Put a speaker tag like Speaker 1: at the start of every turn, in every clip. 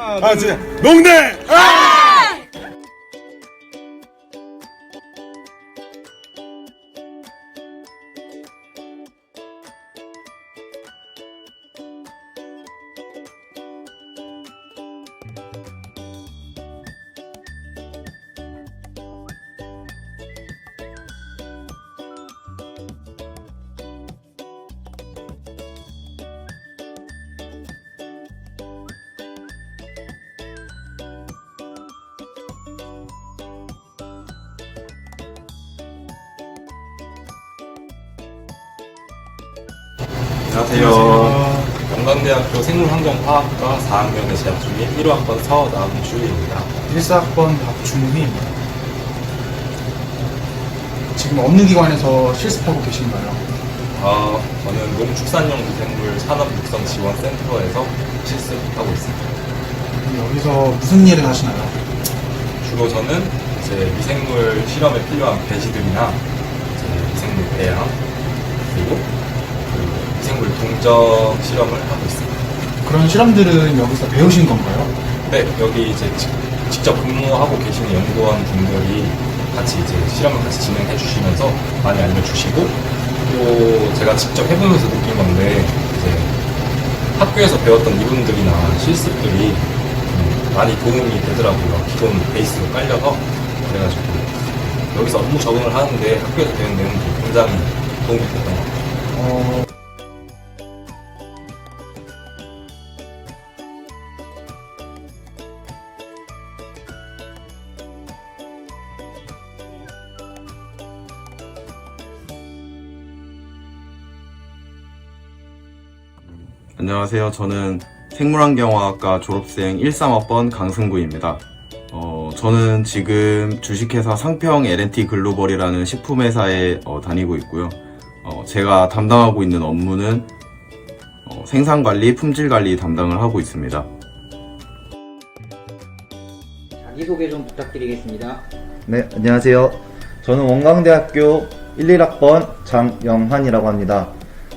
Speaker 1: 아, 진짜. 농대!
Speaker 2: 안녕하세요. 영광대학교 생물환경화학과 4학년에 재학 중인 1호학번 서남주입니다.
Speaker 3: 1사학번 박준우님 지금 어느 기관에서 실습하고 계신가요?
Speaker 2: 어, 저는 농축산용 미생물 산업육성지원센터에서 실습하고 있습니다.
Speaker 3: 그럼 여기서 무슨 일을 하시나요?
Speaker 2: 주로 저는 이제 미생물 실험에 필요한 배지들이나 이제 미생물 배양 그리고 그 미생물 동적 실험을 하고 있습니다.
Speaker 3: 그런 실험들은 여기서 배우신 건가요?
Speaker 2: 네, 여기 이제 직- 직접 근무하고 계시는 연구원 분들이 같이 이제 실험을 같이 진행해 주시면서 많이 알려주시고 또 제가 직접 해보면서 느낀 건데 이제 학교에서 배웠던 이론들이나 실습들이 음, 많이 도움이 되더라고요. 기본 베이스로 깔려서 그래가지고 여기서 업무 적응을 하는데 학교에서 배운 내용들이 굉장히 도움이 됐던 것 같아요.
Speaker 3: 어,
Speaker 4: 안녕하세요. 저는 생물환경화학과 졸업생 13학번 강승구입니다. 어, 저는 지금 주식회사 상평 L&T 글로벌이라는 식품회사에 어, 다니고 있고요. 어, 제가 담당하고 있는 업무는 어, 생산관리, 품질관리 담당을 하고 있습니다.
Speaker 5: 자기소개 좀 부탁드리겠습니다.
Speaker 6: 네, 안녕하세요. 저는 원광대학교 1, 1학번 장영환이라고 합니다.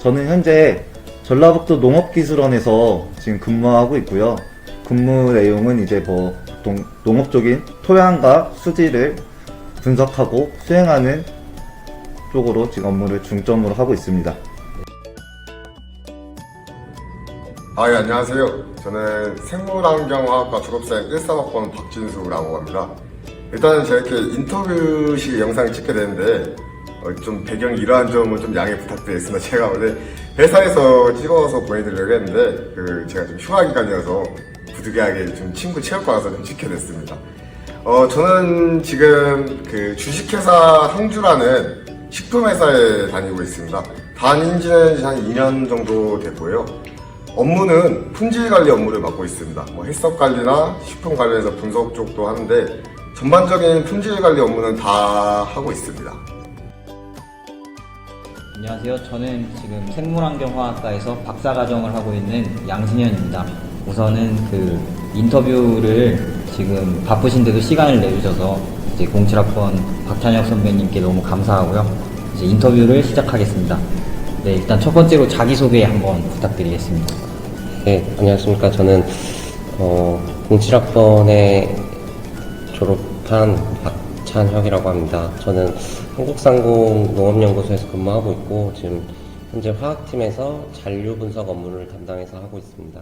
Speaker 6: 저는 현재 전라북도 농업기술원에서 지금 근무하고 있고요. 근무 내용은 이제 뭐 보통 농업적인 토양과 수질을 분석하고 수행하는 쪽으로 지금 업무를 중점으로 하고 있습니다.
Speaker 7: 아, 예, 안녕하세요. 저는 생물환경화학과 졸업생 13학번 박진수라고 합니다. 일단은 제가 이렇게 인터뷰식 영상을 찍게 되는데, 어, 좀 배경이 이러한 점은 좀 양해 부탁드리겠습니다. 제가 원래 회사에서 찍어서 보내드리려고 했는데, 그, 제가 좀 휴가 기간이어서 부득이하게 좀 친구 체육관 와서 좀 찍게 됐습니다. 어, 저는 지금 그 주식회사 항주라는 식품회사에 다니고 있습니다. 다닌 지는 한 2년 정도 됐고요. 업무는 품질 관리 업무를 맡고 있습니다. 뭐 해썹 관리나 식품 관련해서 분석 쪽도 하는데 전반적인 품질 관리 업무는 다 하고 있습니다.
Speaker 5: 안녕하세요. 저는 지금 생물환경화학과에서 박사과정을 하고 있는 양승현입니다. 우선은 그 인터뷰를 지금 바쁘신데도 시간을 내주셔서 이제 07학번 박찬혁 선배님께 너무 감사하고요. 이제 인터뷰를 시작하겠습니다. 네, 일단 첫 번째로 자기소개 한번 부탁드리겠습니다.
Speaker 8: 네, 안녕하십니까. 저는 어, 07학번에 졸업한 박 찬혁이라고 합니다. 저는 한국상공 농업연구소에서 근무하고 있고 지금 현재 화학팀에서 잔류 분석 업무를 담당해서 하고 있습니다.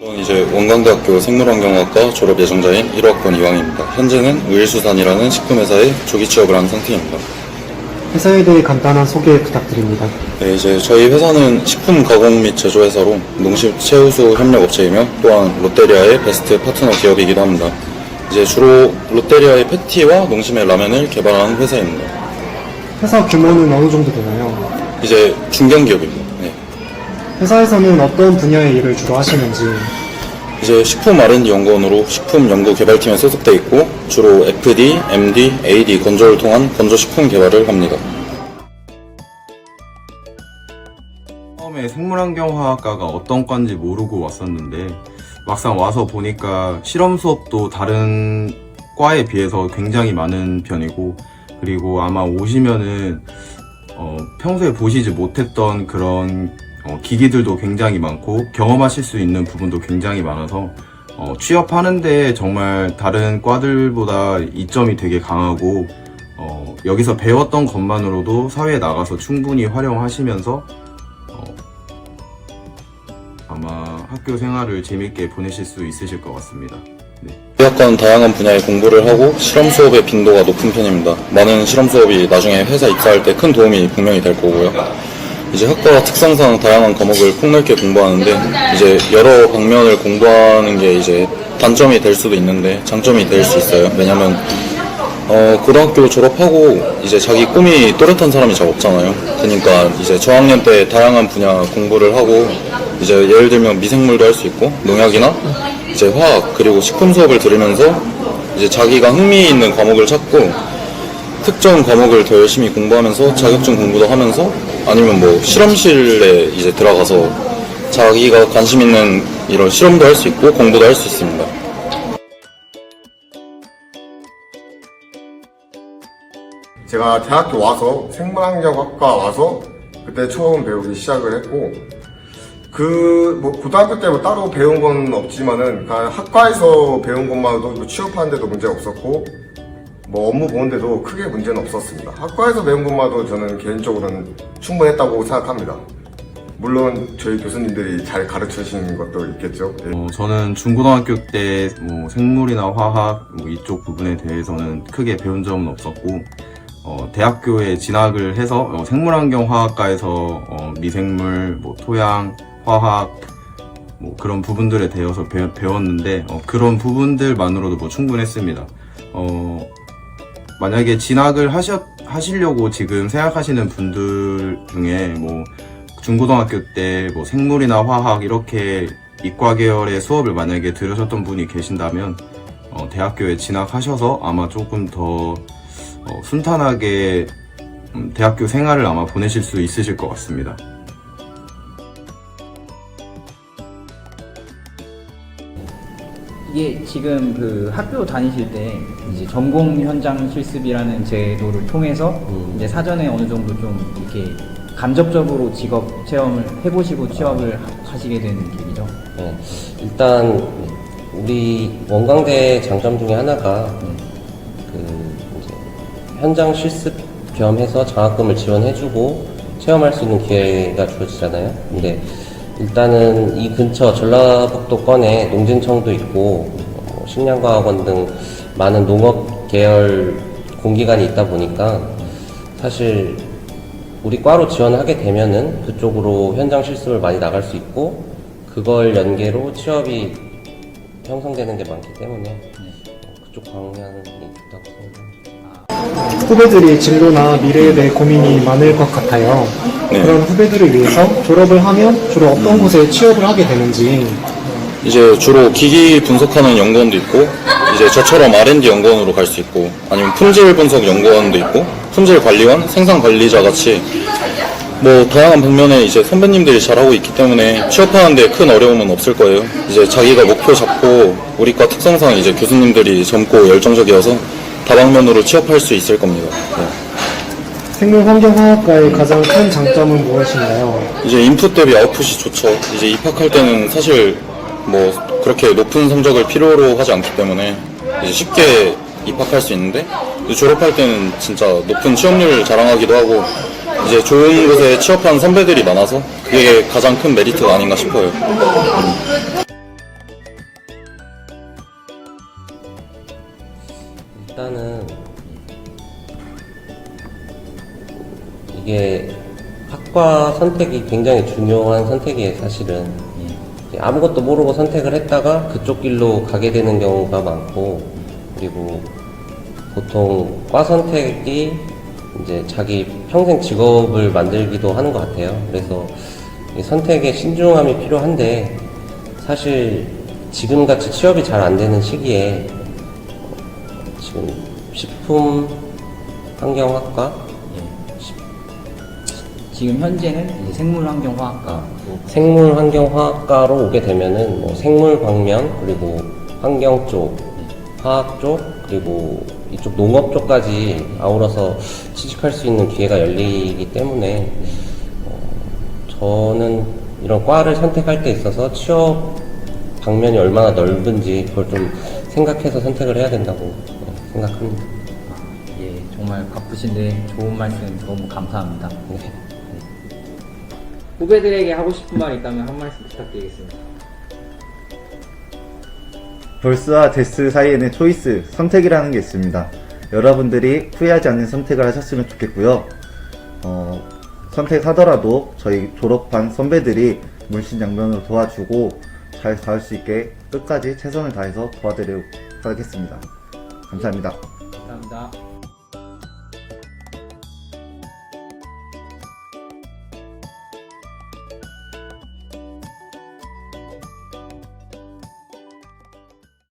Speaker 9: 저는 이제 원광대학교 생물환경학과 졸업 예정자인 1호학번 이왕입니다. 현재는 우일수산이라는 식품회사에 조기 취업을 한 상태입니다.
Speaker 10: 회사에 대해 간단한 소개 부탁드립니다.
Speaker 9: 네, 이제 저희 회사는 식품 가공 및 제조 회사로 농심 최우수 협력 업체이며 또한 롯데리아의 베스트 파트너 기업이기도 합니다. 이제 주로 롯데리아의 패티와 농심의 라면을 개발하는 회사입니다.
Speaker 10: 회사 규모는 어느 정도 되나요?
Speaker 9: 이제 중견기업입니다. 네.
Speaker 10: 회사에서는 어떤 분야의 일을 주로 하시는지,
Speaker 9: 이제 식품 R&D 연구원으로 식품 연구 개발팀에 소속돼 있고 주로 FD, MD, AD 건조를 통한 건조 식품 개발을 합니다.
Speaker 4: 처음에 생물환경화학과가 어떤 과인지 모르고 왔었는데 막상 와서 보니까 실험 수업도 다른 과에 비해서 굉장히 많은 편이고 그리고 아마 오시면은 어, 평소에 보시지 못했던 그런 어, 기기들도 굉장히 많고 경험하실 수 있는 부분도 굉장히 많아서 어, 취업하는데 정말 다른 과들보다 이점이 되게 강하고 어, 여기서 배웠던 것만으로도 사회에 나가서 충분히 활용하시면서 학교 생활을 재밌게 보내실 수 있으실 것 같습니다. 네.
Speaker 9: 의학과는 다양한 분야의 공부를 하고 실험 수업의 빈도가 높은 편입니다. 많은 실험 수업이 나중에 회사 입사할 때 큰 도움이 분명히 될 거고요. 이제 학과 특성상 다양한 과목을 폭넓게 공부하는데 이제 여러 방면을 공부하는 게 이제 단점이 될 수도 있는데 장점이 될 수 있어요. 왜냐면 어, 고등학교 졸업하고 이제 자기 꿈이 또렷한 사람이 잘 없잖아요. 그러니까 이제 저학년 때 다양한 분야 공부를 하고 이제 예를 들면 미생물도 할 수 있고 농약이나 이제 화학 그리고 식품 수업을 들으면서 이제 자기가 흥미 있는 과목을 찾고 특정 과목을 더 열심히 공부하면서 자격증 공부도 하면서 아니면 뭐 실험실에 이제 들어가서 자기가 관심 있는 이런 실험도 할 수 있고 공부도 할 수 있습니다.
Speaker 7: 제가 대학교 와서 생물환경학과 와서 그때 처음 배우기 시작을 했고 그 뭐 고등학교 때 뭐 따로 배운 건 없지만은 그냥 학과에서 배운 것만으로도 뭐 취업하는데도 문제 없었고 뭐 업무 보는데도 크게 문제는 없었습니다. 학과에서 배운 것만으로도 저는 개인적으로는 충분했다고 생각합니다. 물론 저희 교수님들이 잘 가르쳐 주신 것도 있겠죠. 예.
Speaker 4: 어, 저는 중고등학교 때 뭐 생물이나 화학 뭐 이쪽 부분에 대해서는 크게 배운 점은 없었고 어, 대학교에 진학을 해서 어, 생물환경화학과에서 어, 미생물, 뭐 토양, 화학 뭐 그런 부분들에 대해서 배, 배웠는데 어, 그런 부분들만으로도 뭐 충분했습니다. 어, 만약에 진학을 하셨, 하시려고 지금 생각하시는 분들 중에 뭐 중고등학교 때 뭐 생물이나 화학 이렇게 이과 계열의 수업을 만약에 들으셨던 분이 계신다면 어, 대학교에 진학하셔서 아마 조금 더 어, 순탄하게 음, 대학교 생활을 아마 보내실 수 있으실 것 같습니다.
Speaker 5: 이게 지금 그 학교 다니실 때 이제 전공 현장 실습이라는 제도를 통해서
Speaker 8: 음.
Speaker 5: 이제 사전에 어느 정도 좀 이렇게 감접적으로 직업 체험을 해보시고 취업을 하- 하시게 된 계기죠.
Speaker 8: 네, 일단 우리 원광대 장점 중에 하나가 그 이제 현장 실습 겸해서 장학금을 지원해주고 체험할 수 있는 기회가 주어지잖아요. 근데 일단은 이 근처 전라북도권에 농진청도 있고 어, 식량과학원 등 많은 농업 계열 공기관이 있다 보니까 사실 우리 과로 지원하게 되면은 그쪽으로 현장 실습을 많이 나갈 수 있고 그걸 연계로 취업이 형성되는 게 많기 때문에 어, 그쪽 방향이.
Speaker 10: 후배들이 진로나 미래에 대해 고민이 많을 것 같아요.
Speaker 9: 네.
Speaker 10: 그런 후배들을 위해서 졸업을 하면 주로 어떤 곳에 취업을 하게 되는지
Speaker 9: 이제 주로 기기 분석하는 연구원도 있고 이제 저처럼 R&D 연구원으로 갈 수 있고 아니면 품질 분석 연구원도 있고 품질 관리원, 생산 관리자 같이 뭐 다양한 방면에 이제 선배님들이 잘하고 있기 때문에 취업하는데 큰 어려움은 없을 거예요. 이제 자기가 목표 잡고 우리 과 특성상 이제 교수님들이 젊고 열정적이어서 다방면으로 취업할 수 있을 겁니다. 네.
Speaker 10: 생물환경화학과의 가장 큰 장점은 무엇인가요?
Speaker 9: 이제 인풋 대비 아웃풋이 좋죠. 이제 입학할 때는 사실 뭐 그렇게 높은 성적을 필요로 하지 않기 때문에 이제 쉽게 입학할 수 있는데 이제 졸업할 때는 진짜 높은 취업률 자랑하기도 하고 이제 좋은 곳에 취업한 선배들이 많아서 그게 가장 큰 메리트가 아닌가 싶어요.
Speaker 8: 이게 학과 선택이 굉장히 중요한 선택이에요, 사실은. 이제 아무것도 모르고 선택을 했다가 그쪽 길로 가게 되는 경우가 많고, 그리고 보통 과 선택이 이제 자기 평생 직업을 만들기도 하는 것 같아요. 그래서 이 선택에 신중함이 필요한데, 사실 지금같이 취업이 잘 안 되는 시기에 지금 식품 환경학과
Speaker 5: 지금 현재는 이제 생물환경화학과
Speaker 8: 생물 환경화학과로 오게 되면은 뭐 생물 방면 그리고 환경 쪽, 화학 쪽 그리고 이쪽 농업 쪽까지 아우러서 취직할 수 있는 기회가 열리기 때문에 어, 저는 이런 과를 선택할 때 있어서 취업 방면이 얼마나 넓은지 그걸 좀 생각해서 선택을 해야 된다고 네, 생각합니다.
Speaker 5: 예, 정말 바쁘신데 좋은 말씀 너무 감사합니다.
Speaker 8: 네.
Speaker 5: 후배들에게 하고 싶은 말 있다면 한 말씀 부탁드리겠습니다.
Speaker 6: 벌스와 데스 사이에는 초이스, 선택이라는 게 있습니다. 여러분들이 후회하지 않는 선택을 하셨으면 좋겠고요. 어, 선택하더라도 저희 졸업한 선배들이 물신양면으로 도와주고 잘갈수 있게 끝까지 최선을 다해서 도와드리도록 하겠습니다. 감사합니다.
Speaker 5: 감사합니다.